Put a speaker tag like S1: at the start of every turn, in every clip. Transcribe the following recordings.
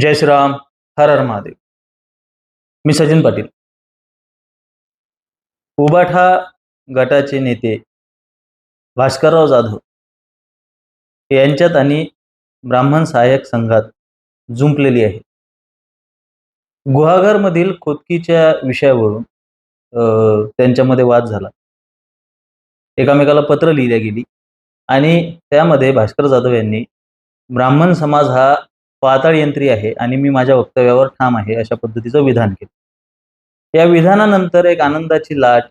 S1: जय श्रीराम हर हर महादेव. मी सचिन पाटील. उबाठा गटाचे नेते भास्करराव जाधव यांच्यात आणि ब्राह्मण सहाय्यक संघात जुंपलेली आहे. गुहागरमधील खोदकीच्या विषयावरून त्यांच्यामध्ये वाद झाला. एकामेकाला पत्र लिहिल्या गेली आणि त्यामध्ये भास्कर जाधव यांनी ब्राह्मण समाज हा पाताळ यंत्री आहे आणि मी माझ्या वक्तव्यावर ठाम आहे अशा पद्धतीचं विधान केलं. या विधानानंतर एक आनंदाची लाट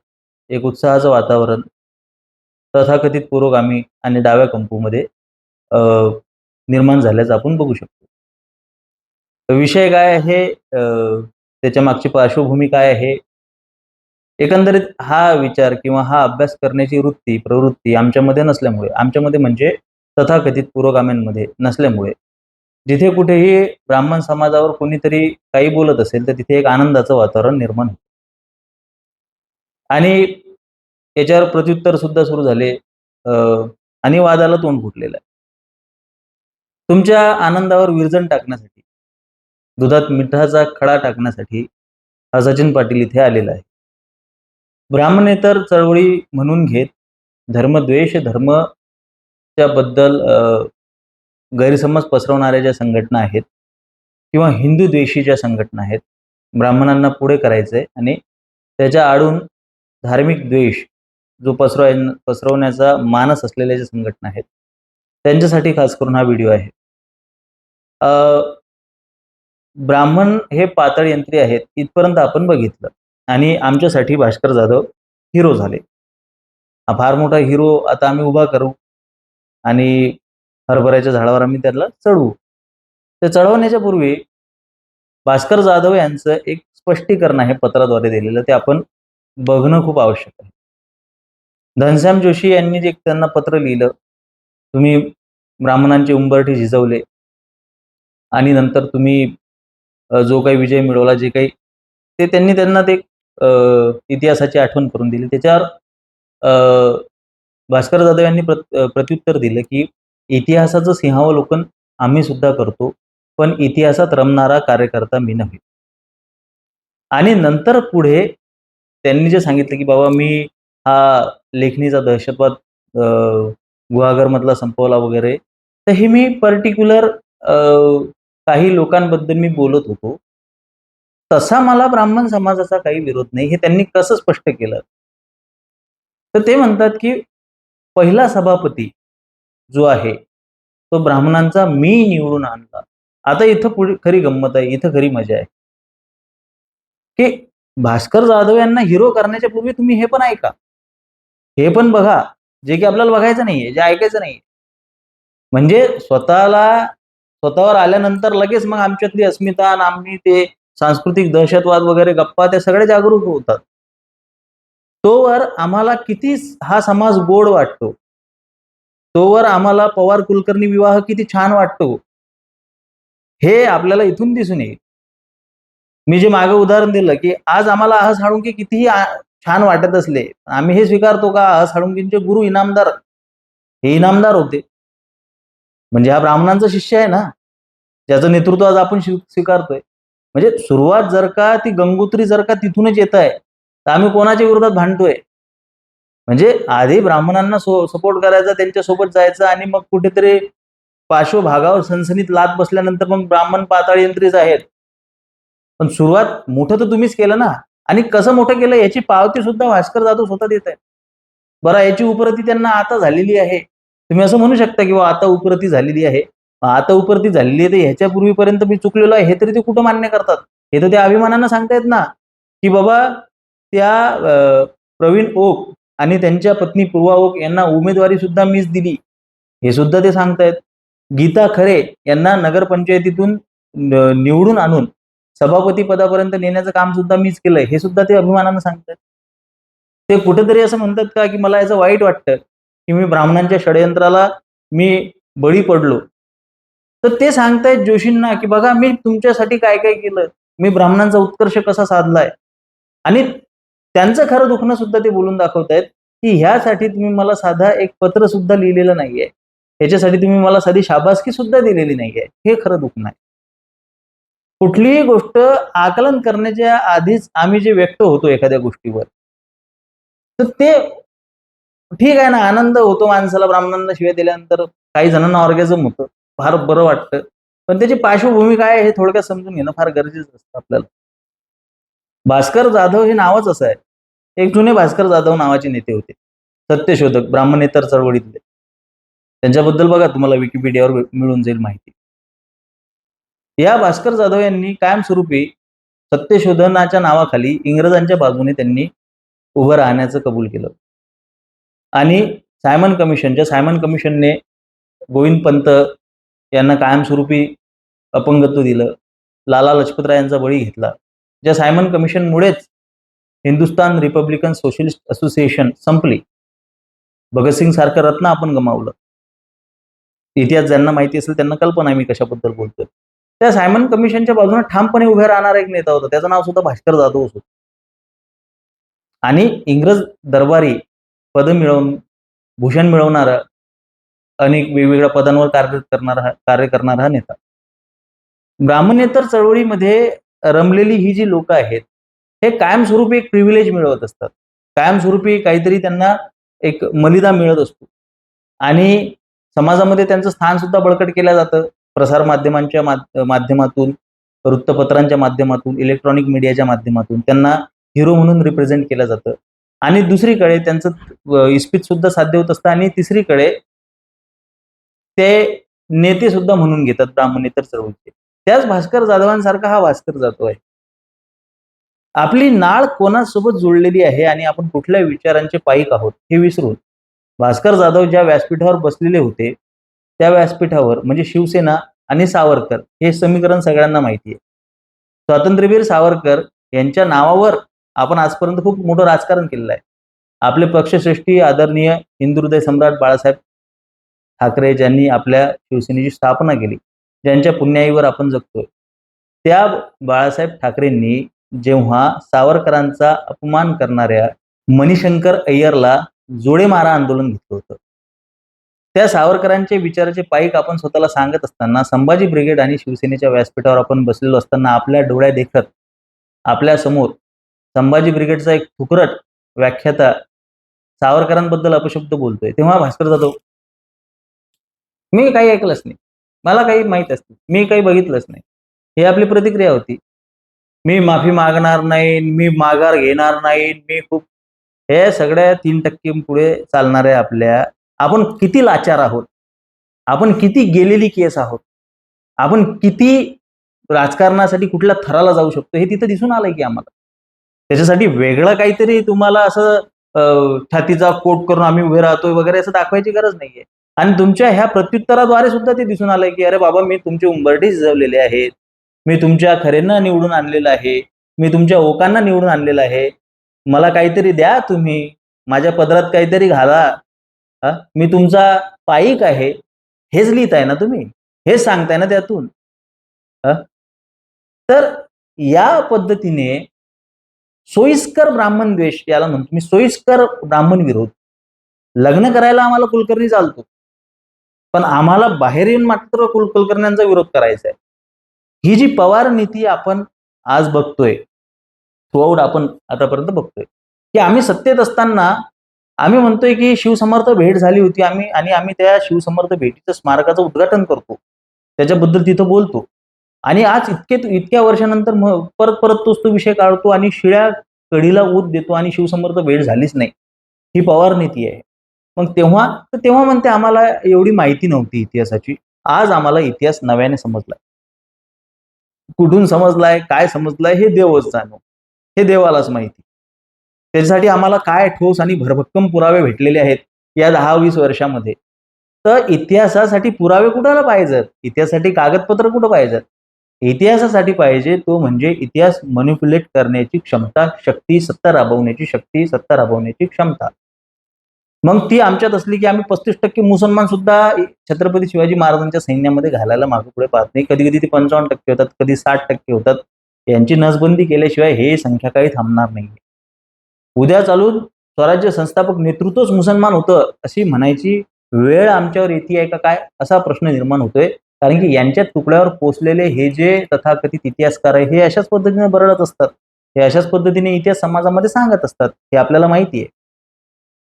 S1: एक उत्साहाचं वातावरण तथाकथित पुरोगामी आणि डाव्या कंपूमध्ये अ, निर्माण झाल्याचं आपण बघू शकतो. विषय काय आहे? त्याच्या मागची पार्श्वभूमी काय आहे? एकंदरीत हा विचार किंवा हा अभ्यास करण्याची वृत्ती प्रवृत्ती आमच्यामध्ये नसल्यामुळे आमच्यामध्ये म्हणजे तथाकथित पुरोगाम्यांमध्ये नसल्यामुळे जिथे कुठेही ब्राह्मण समाजावर कोणीतरी काही बोलत असेल तर तिथे एक आनंदाचं वातावरण निर्माण होतं. आणि याच्यावर प्रत्युत्तर सुद्धा सुरू झाले. अं, आणि वादाला तोंड फुटलेलं आहे. तुमच्या आनंदावर विरजण टाकण्यासाठी दुधात मिठाचा खडा टाकण्यासाठी हा सचिन पाटील इथे आलेला आहे. ब्राह्मणेतर चळवळी म्हणून घेत धर्मद्वेष धर्मबद्दल अं, गैरसमज पसरवणाऱ्या ज्या संघटना आहेत किंवा हिंदू द्वेषी ज्या संघटना आहेत ब्राह्मणांना पुढे करायचंय आणि त्याच्या आडून धार्मिक द्वेष जो पसरवाय पसरवण्याचा मानस असलेल्या ज्या संघटना आहेत त्यांच्यासाठी खास करून हा व्हिडिओ आहे. अं, ब्राह्मण हे पातळ यंत्री आहेत इथपर्यंत आपण बघितलं आणि आमच्यासाठी भास्कर जाधव हिरो झाले. हा फार मोठा हिरो आता आम्ही उभा करू आणि हरभऱ्याच्या झाडावर आम्ही त्याला चढवू. ते चढवण्याच्या पूर्वी भास्कर जाधव यांचं एक स्पष्टीकरण आहे पत्राद्वारे दिलेलं ते आपण बघणं खूप आवश्यक आहे. घनश्याम जोशी यांनी जे त्यांना पत्र लिहिलं तुम्ही ब्राह्मणांचे उंबरठे झिजवले आणि नंतर तुम्ही जो काही विजय मिळवला जे काही ते त्यांनी त्यांना ते इतिहासाची आठवण करून दिली. त्याच्यावर भास्कर जाधव यांनी प्रत प्रत्युत्तर दिलं की इतिहासाचं सिंहावलोकन आम्ही सुद्धा करतो पण इतिहासात रमणारा कार्यकर्ता मी नव्हे. आणि नंतर पुढे त्यांनी जे सांगितलं की बाबा मी हा लेखणीचा दहशतवाद गुहागरमधला संपवला वगैरे तर हे मी पर्टिक्युलर काही लोकांबद्दल मी बोलत होतो. तसा मला ब्राह्मण समाजाचा काही विरोध नाही हे त्यांनी कसं स्पष्ट केलं? तर ते म्हणतात की पहिला सभापती जो आहे तो ब्राह्मणांचा मी निवडून आणला. आता इथं पुढे खरी गंमत आहे इथं खरी मजा आहे. की भास्कर जाधव यांना हिरो करण्याच्या पूर्वी तुम्ही हे पण ऐका. हे पण बघा जे की आपल्याला बघायचं नाहीये जे ऐकायचं नाहीये. म्हणजे स्वतःला स्वतःवर आल्यानंतर लगेच मग आमच्यातली अस्मिता आणि आम्ही ते सांस्कृतिक दहशतवाद वगैरे गप्पा त्या सगळे जागरूक होतात. तोवर आम्हाला किती हा समाज गोड वाटतो. तोवर आम्हाला पवार कुलकर्णी विवाह किती छान वाटतो. हे आपल्याला इथून दिसून येईल. मी जे मागे उदाहरण दिलं की आज आम्हाला अहस हाडुंके कितीही छान वाटत असले आम्ही हे स्वीकारतो का? अहस हाडुंकेंचे गुरु इनामदार. हे इनामदार होते. म्हणजे हा ब्राह्मणांचा शिष्य आहे ना? ज्याचं नेतृत्व आज आपण स्वीकारतोय. म्हणजे सुरुवात जर का ती गंगोत्री जर का तिथूनच येत आहे तर आम्ही कोणाच्या विरोधात भांडतोय? म्हणजे आधी ब्राह्मणांना सो सपोर्ट करायचा त्यांच्यासोबत जायचं आणि मग कुठेतरी पार्श्वभागावर सनसनीत लात बसल्यानंतर मग ब्राह्मण पाताळ यंत्रीच आहेत. पण सुरुवात मोठं तर तुम्हीच केलं ना? आणि कसं मोठं केलं? याची पावती सुद्धा भास्कर जाधव स्वतः देत आहे बरं याची उपरती त्यांना आता झालेली आहे. तुम्ही असं म्हणू शकता की आता उपरती झालेली आहे. आता उपरती झालेली आहे तर ह्याच्या पूर्वीपर्यंत मी चुकलेलो आहे. हे तरी ते कुठं मान्य करतात? हे तर त्या अभिमानानं सांगतायत ना? की बाबा त्या प्रवीण ओक आणि त्यांच्या पत्नी पूर्वाओक यांना उमेदवारी सुद्धा मीच दिली. हे सुद्धा ते सांगतायत. गीता खरे यांना नगरपंचायतीतून निवडून आणून सभापती पदापर्यंत नेण्याचं काम सुद्धा मीच केलंय. हे सुद्धा ते अभिमानानं सांगतात ते कुठेतरी असं म्हणतात का की मला याचं वाईट वाटतं की मी ब्राह्मणांच्या षडयंत्राला मी बळी पडलो. तर ते सांगतायत जोशींना की बघा मी तुमच्यासाठी काय काय केलं? मी ब्राह्मणांचा उत्कर्ष कसा साधलाय? आणि त्यांचं खरं दुखणं सुद्धा ते बोलून दाखवतायत की ह्यासाठी तुम्ही मला साधा एक पत्र सुद्धा लिहिलेलं नाहीये. ह्याच्यासाठी तुम्ही मला साधी शाबासकी सुद्धा दिलेली नाहीये. हे खरं दुखणं आहे. कुठलीही गोष्ट आकलन करण्याच्या आधीच आम्ही जे व्यक्त होतो एखाद्या गोष्टीवर तर ते ठीक आहे ना आनंद होतो माणसाला ब्राह्मणांना शिवाय दिल्यानंतर काही जणांना ऑर्गॅझम होतं फार बरं वाटतं. पण त्याची पार्श्वभूमी काय आहे हे थोडक्यात समजून घेणं फार गरजेचं असतं आपल्याला. भास्कर जाधव हे नावच असं आहे. एक जुने भास्कर जाधव नावाचे नेते होते. सत्यशोधक ब्राह्मणेतर चळवळीतले. त्यांच्याबद्दल बघा तुम्हाला विकिपीडियावर मिळून जाईल माहिती. या भास्कर जाधव यांनी कायमस्वरूपी सत्यशोधनाच्या नावाखाली इंग्रजांच्या बाजूने त्यांनी उभं राहण्याचं कबूल केलं. आणि सायमन कमिशनच्या सायमन कमिशनने गोविंद पंत यांना कायमस्वरूपी अपंगत्व दिलं. लाला लजपतराय यांचा बळी घेतला. ज्या सायमन कमिशनमुळेच हिंदुस्तान रिपब्लिकन सोशलिस्ट असोसिएशन संपली. भगतसिंग सारखं रत्न आपण गमावलं. इतिहास ज्यांना माहिती असेल त्यांना कल्पना आहे मी कशाबद्दल बोलतोय. त्या सायमन कमिशनच्या बाजूने ठामपणे उभे राहणारा एक नेता होता. त्याचं नाव सुद्धा भास्कर जाधव होतं. आणि इंग्रज दरबारी पद मिळवून भूषण मिळवणारा अनेक वेगवेगळ्या पदांवर कार्य करणारा कार्य करणारा हा नेता. ब्राह्मणेतर चळवळीमध्ये रमलेली ही जी लोक आहेत हे कायमस्वरूपी एक प्रिव्हिलेज मिळवत असतात. कायमस्वरूपी काहीतरी त्यांना एक मलिदा मिळत असतो. आणि समाजामध्ये त्यांचं स्थान सुद्धा बळकट केलं जातं. प्रसार माध्यमांच्या माध्यमातून वृत्तपत्रांच्या माध्यमातून इलेक्ट्रॉनिक मीडियाच्या माध्यमातून त्यांना हिरो म्हणून रिप्रेझेंट केलं जातं. आणि दुसरीकडे त्यांचं इस्पित सुद्धा साध्य होत असतं आणि तिसरीकडे ते नेते सुद्धा म्हणून घेतात ब्राह्मणेतर चळवळीचे त्याच भास्कर जाधवांसारखा हा भास्कर जातो आहे आपली नाळ कोणासोबत जुळलेली आहे आणि आपण कुठल्या विचारांचे पायिक आहोत हे विसरून भास्कर जाधव ज्या व्यासपीठावर बसलेले होते त्या व्यासपीठावर म्हणजे शिवसेना आणि सावरकर हे समीकरण सगळ्यांना माहिती आहे. स्वातंत्र्यवीर सावरकर यांच्या नावावर आपण आजपर्यंत खूप मोठं राजकारण केलेलं आहे. आपले पक्षश्रेष्ठी आदरणीय हिंदुहृदय सम्राट बाळासाहेब ठाकरे ज्यांनी आपल्या शिवसेनेची स्थापना केली. ज्यांच्या पुण्याईवर आपण जगतोय. त्या बाळासाहेब ठाकरेंनी जेव्हा सावरकरांचा अपमान करणाऱ्या मणिशंकर अय्यरला जोडे मारा आंदोलन घेतलं होतं. त्या सावरकरांचे विचाराचे पाईक आपण स्वतःला सांगत असताना संभाजी ब्रिगेड आणि शिवसेनेच्या व्यासपीठावर आपण बसलेलो असताना आपल्या डोळ्या देखत आपल्यासमोर संभाजी ब्रिगेडचा एक फुकरट व्याख्याता सावरकरांबद्दल अपशब्द बोलतोय. तेव्हा भास्कर जाधव मी काही ऐकलंच नाही. मला काही माहीत असते. मी काही बघितलंच नाही. ही आपली प्रतिक्रिया होती. मी माफी मागणार नाही मी माघार घेणार नाही मी खूप हे सगळ्या तीन टक्के पुढे चालणाऱ्या आपल्या आपण किती लाचार आहोत? आपण किती गेलेली केस आहोत? आपण किती राजकारणासाठी कुठल्या थराला जाऊ शकतो? हे तिथं दिसून आलंय की आम्हाला. त्याच्यासाठी वेगळं काहीतरी तुम्हाला असं छातीचा कोट करून आम्ही उभे राहतोय वगैरे असं दाखवायची गरज नाहीये. आणि तुमच्या ह्या प्रत्युत्तराद्वारे सुद्धा ते दिसून आलंय की अरे बाबा मी तुमचे उंबरटे झिजवलेले आहेत. मी तुमच्या खरेंना निवडून आणलेलं आहे. मी तुमच्या ओकांना निवडून आणलेलं आहे. मला काहीतरी द्या तुम्ही. माझ्या पदरात काहीतरी घाला. मी तुमचा पायिक आहे. हेच लिहिताय ना तुम्ही? हेच सांगताय ना त्यातून? तर या पद्धतीने सोयीस्कर ब्राह्मण द्वेष याला म्हणतो. मी सोयीस्कर ब्राह्मण विरोध. लग्न करायला आम्हाला कुलकर्णी चालतो. पण आम्हाला बाहेर येऊन मात्र कुल कुलकर्ण्यांचा विरोध करायचा आहे. ही जी पवार नीती आपण आज बघतोय थ्रूआउट आपण आतापर्यंत बघतोय. की आम्ही सत्तेत असताना आम्ही म्हणतोय की शिवसमर्थ भेट झाली होती आम्ही आणि आम्ही त्या शिवसमर्थ भेटीचं स्मारकाचं उद्घाटन करतो. त्याच्याबद्दल तिथं बोलतो. आणि आज इतके इतक्या वर्षानंतर परत परत तोच तो विषय काढतो आणि शिळ्या कढीला ऊत देतो आणि शिवसमर्थ भेट झालीच नाही. ही पवार नीती आहे. मग तेव्हा तर तेव्हा म्हणते आम्हाला एवढी माहिती नव्हती इतिहासाची. आज आम्हाला इतिहास नव्याने समजलाय. कुठून समजलाय काय समजलाय हे देवच जाणो हे देवालाच माहिती. त्याच्यासाठी आम्हाला काय ठोस आणि भरभक्कम पुरावे भेटलेले आहेत या दहा वीस वर्षामध्ये? तर इतिहासासाठी पुरावे कुठाला पाहिजेत? इतिहासासाठी कागदपत्र कुठं पाहिजेत? इतिहासासाठी पाहिजे तो म्हणजे इतिहास मॅन्युप्युलेट करण्याची क्षमता शक्ती सत्ता राबवण्याची शक्ती सत्ता राबवण्याची क्षमता. मग ती आमच्यात असली की आम्ही पस्तीस टक्के मुसलमान सुद्धा छत्रपती शिवाजी महाराजांच्या सैन्यामध्ये घालायला मागे पुढे पाहत नाही. कधी कधी ते पंचावन्न टक्के होतात कधी साठ टक्के होतात. यांची नसबंदी केल्याशिवाय हे संख्या काही थांबणार नाही उद्या चालून स्वराज्य संस्थापक नेतृत्वच मुसलमान होतं अशी म्हणायची वेळ आमच्यावर येते आहे का काय असा प्रश्न निर्माण होतोय. कारण की यांच्या तुकड्यावर पोचलेले हे जे तथाकथित इतिहासकार आहे हे अशाच पद्धतीने बरळत असतात. हे अशाच पद्धतीने इतिहास समाजामध्ये सांगत असतात. हे आपल्याला माहिती आहे.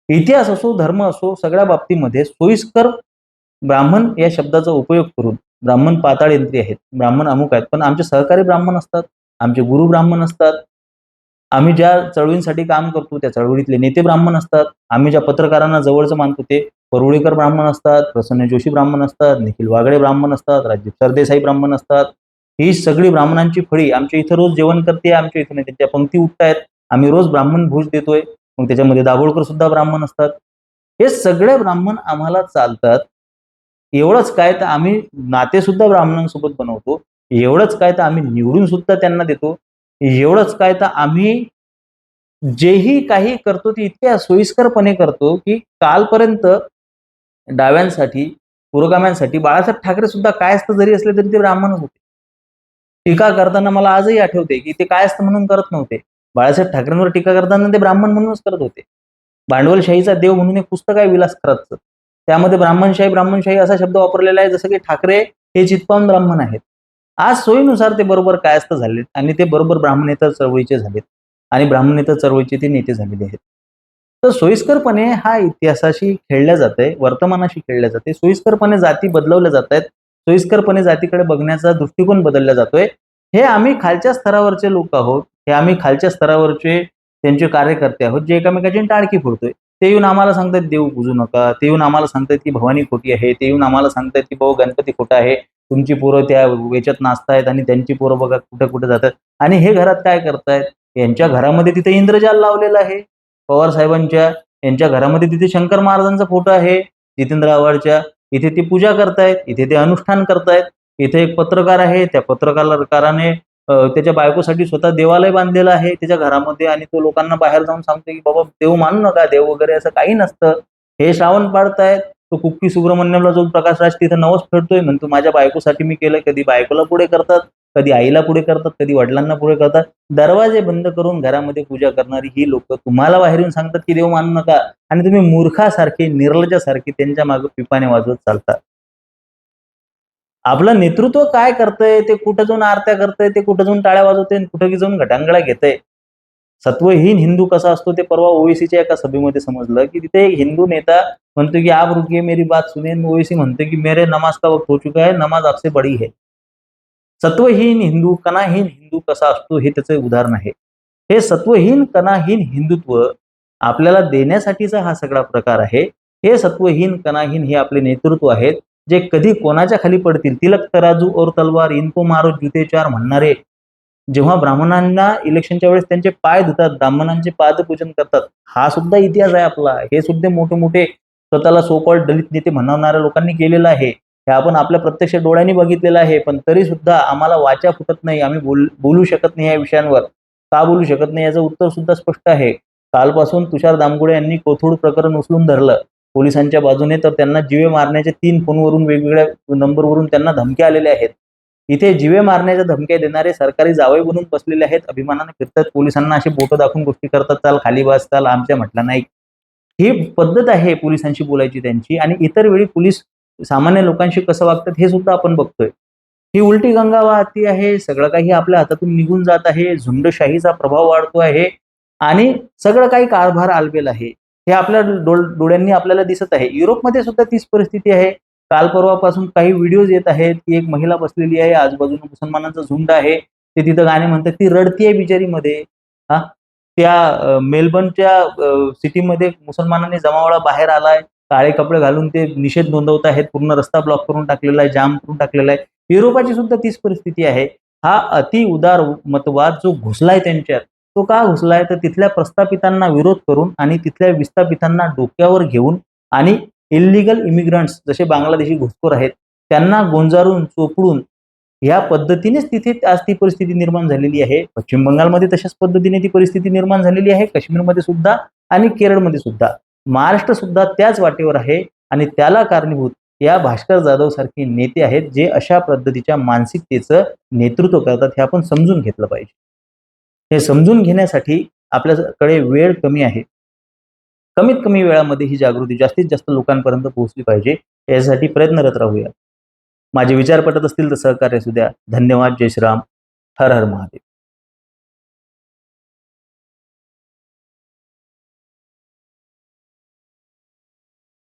S1: इतिहास असो धर्म असो सगळ्या बाबतीमध्ये सोयीस्कर ब्राह्मण या शब्दाचा उपयोग करून ब्राह्मण पाताळ यंत्री आहेत. ब्राह्मण अमुक आहेत. पण आमचे सहकारी ब्राह्मण असतात आमचे गुरु ब्राह्मण असतात. आम्ही ज्या चळवळींसाठी काम करतो त्या चळवळीतले नेते ब्राह्मण असतात. आम्ही ज्या पत्रकारांना जवळचं मानतो ते परुळेकर ब्राह्मण असतात प्रसन्न जोशी ब्राह्मण असतात निखिल वागडे ब्राह्मण असतात राजीव सरदेसाई ब्राह्मण असतात. ही सगळी ब्राह्मणांची फळी आमच्या इथं रोज जेवण करते आमच्या इथं त्यांच्या पंक्ती उठतायत. आम्ही रोज ब्राह्मण भोज देतोय. मग त्याच्यामध्ये दाभोळकर सुद्धा ब्राह्मण असतात. हे सगळे ब्राह्मण आम्हाला चालतात. एवढंच काय तर आम्ही नाते सुद्धा ब्राह्मणांसोबत बनवतो. एवढंच काय तर आम्ही निवडून सुद्धा त्यांना देतो. एवढंच काय तर आम्ही जेही काही करतो ते इतक्या सोयीस्करपणे करतो की कालपर्यंत डाव्यांसाठी पुरोगाम्यांसाठी बाळासाहेब ठाकरे सुद्धा काय असतं जरी असले तरी ते ब्राह्मणच होते. टीका करताना मला आजही आठवते की ते काय असतं म्हणून करत नव्हते. बाळासाहेब ठाकरेंवर टीका करताना ते ब्राह्मण म्हणूनच करत होते. भांडवलशाहीचा देव म्हणून एक पुस्तक आहे विलास खरातचं. त्यामध्ये ब्राह्मणशाही ब्राह्मणशाही असा शब्द वापरलेला आहे जसं की ठाकरे हे चितपावन ब्राह्मण आहेत. आज सोयीनुसार ते बरोबर कायस्थ झालेत आणि ते बरोबर ब्राह्मणेतर चळवळीचे झालेत आणि ब्राह्मणेतर चळवळीचे ते नेते झालेले आहेत. तर सोयीस्करपणे हा इतिहासाशी खेळल्या जाते वर्तमानाशी खेळल्या जाते सोयीस्करपणे जाती बदलवल्या जात आहेत सोयीस्करपणे जातीकडे बघण्याचा दृष्टिकोन बदलला जातोय. हे आम्ही खालच्या स्तरावरचे लोक आहोत. हे आम्ही खालच्या स्तरावरचे त्यांचे कार्यकर्ते आहोत जे एकामेकाची टाळकी फोडतोय. ते येऊन आम्हाला सांगतात देव पूजू नका. ते येऊन आम्हाला सांगतात की भवानी खोटी आहे. ते येऊन आम्हाला सांगतात की भाऊ गणपती खोटा आहे. तुमची पोरं त्या वेच्यात नाचतायत आणि त्यांची पोरं बघा कुठे कुठे जातात. आणि हे घरात काय करतायत? यांच्या घरामध्ये तिथे इंद्रजाल लावलेला आहे. पवार साहेबांच्या यांच्या घरामध्ये तिथे शंकर महाराजांचा फोटो आहे. जितेंद्र आव्हाडच्या. इथे ते पूजा करतायत. इथे ते अनुष्ठान करतायत. इथे एक पत्रकार आहे. त्या पत्रकाराने त्याच्या बायकोसाठी स्वतः देवालय बांधलेलं आहे त्याच्या घरामध्ये आणि तो लोकांना बाहेर जाऊन सांगतो की बाबा देव मानू नका देव वगैरे असं काही नसतं. हे श्रावण पाडतायत तो कुक्की सुब्रमण्यमला जो प्रकाश राज तिथं नवस फेडतोय म्हणतो माझ्या बायकोसाठी मी केलं कधी बायकोला पुढे करतात कधी आईला पुढे करतात कधी वडिलांना पुढे करतात. दरवाजे बंद करून घरामध्ये पूजा करणारी ही लोक तुम्हाला बाहेरून सांगतात की देव मानू नका. आणि तुम्ही मूर्खासारखे निर्लजासारखे त्यांच्या मागे पिपाने वाजवत चालतात आपलं नेतृत्व काय करतंय ते कुठं जाऊन आरत्या करतंय ते कुठं जाऊन टाळ्या वाजवते कुठं जाऊन घटांगळा घेतय? सत्वहीन हिंदू कसा असतो ते परवा ओएसीच्या एका सभेमध्ये समजलं की तिथे एक हिंदू नेता म्हणतो की आप रुकिये मेरी बात सुनेन ओएसी म्हणतो की मेरे नमाज का वक्त हो चुका है नमाज आपसे बडी है. सत्वहीन हिंदू कणाहीन हिंदू कसा असतो हे त्याचं उदाहरण आहे. हे सत्वहीन कणाहीन हिंदुत्व आपल्याला देण्यासाठीचा हा सगळा प्रकार आहे. हे सत्वहीन कणाहीन हे आपले नेतृत्व आहेत. जे कधी कोणाच्या खाली पडतील? तिलक तराजू और तलवार इनको मारो जुतेचार म्हणणारे. जेव्हा ब्राह्मणांना इलेक्शनच्या वेळेस त्यांचे पाय धुतात ब्राह्मणांचे पादपूजन करतात हा सुद्धा इतिहास आहे आपला. हे सुद्धा मोठे मोठे स्वतःला सोकॉल दलित नेते म्हणवणाऱ्या लोकांनी केलेलं आहे. हे आपण आपल्या प्रत्यक्ष डोळ्यांनी बघितलेलं आहे पण तरी सुद्धा आम्हाला वाचा फुटत नाही. आम्ही बोल बोलू शकत नाही या विषयांवर. का बोलू शकत नाही याचं उत्तर सुद्धा स्पष्ट आहे. कालपासून तुषार दामगुडे यांनी कोथरूड प्रकरण उचलून धरलं. पोलिसांच्या बाजूने तर त्यांना जिवे मारण्याच्या तीन फोनवरून वेगवेगळ्या नंबरवरून त्यांना धमक्या आलेल्या आहेत. इथे जिवे मारण्याच्या धमक्या देणारे सरकारी जावई बनून बसलेले आहेत. अभिमानाने फिरतात. पोलिसांना असे बोटं दाखवून गोष्टी करतात. चाल खाली बस चाल आमच्या म्हटलं नाही. ही पद्धत आहे पोलिसांशी बोलायची त्यांची. आणि इतर वेळी पोलीस सामान्य लोकांशी कसं वागतात हे सुद्धा आपण बघतोय. ही उलटी गंगा वाहती आहे. सगळं काही आपल्या हातातून निघून जात आहे. झुंडशाहीचा प्रभाव वाढतो आहे. आणि सगळं काही कारभार आलबेल आहे. हे आपल्या डोळ्यांनी आपल्याला दिसत आहे. युरोपमध्ये सुद्धा तीच परिस्थिती आहे. काल परवापासून काही व्हिडिओज येत आहेत की एक महिला बसलेली आहे. आजूबाजूला मुसलमानांचा झुंड आहे. ते तिथं गाणे म्हणतात. ती रडतीये बिचारीमध्ये. हा? त्या मेलबर्नच्या सिटीमध्ये मुसलमानांनी जमावळा बाहेर आलाय. काळे कपडे घालून ते निषेध नोंदवत आहेत पूर्ण रस्ता ब्लॉक करून टाकलेला आहे. जाम करून टाकलेला आहे. युरोपाची सुद्धा तीच परिस्थिती आहे. हा अति उदार मतवाद जो घुसलाय त्यांच्यात तो का घुसलाय? तर तिथल्या प्रस्थापितांना विरोध करून आणि तिथल्या विस्थापितांना डोक्यावर घेऊन आणि इलिगल इमिग्रंट्स जसे बांगलादेशी घुसखोर आहेत त्यांना गोंजारून चोपडून या पद्धतीनेच तिथे आज ती परिस्थिती निर्माण झालेली आहे. पश्चिम बंगालमध्ये तशाच पद्धतीने ती परिस्थिती निर्माण झालेली आहे. काश्मीरमध्ये सुद्धा आणि केरळमध्ये सुद्धा. महाराष्ट्र सुद्धा त्याच वाटेवर आहे आणि त्याला कारणीभूत या भास्कर जाधव सारखे नेते आहेत जे अशा पद्धतीच्या मानसिकतेचं नेतृत्व करतात हे आपण समजून घेतलं पाहिजे. हे समजून घेण्यासाठी आपल्याकडे वेळ कमी आहे. कमीत कमी वेळामध्ये ही जागृती जास्तीत जास्त लोकांपर्यंत पोहोचली पाहिजे यासाठी प्रयत्नरत राहूया. माझे विचार पटत असतील तर सहकार्य असू द्या. धन्यवाद. जय श्रीराम. हर हर महादेव.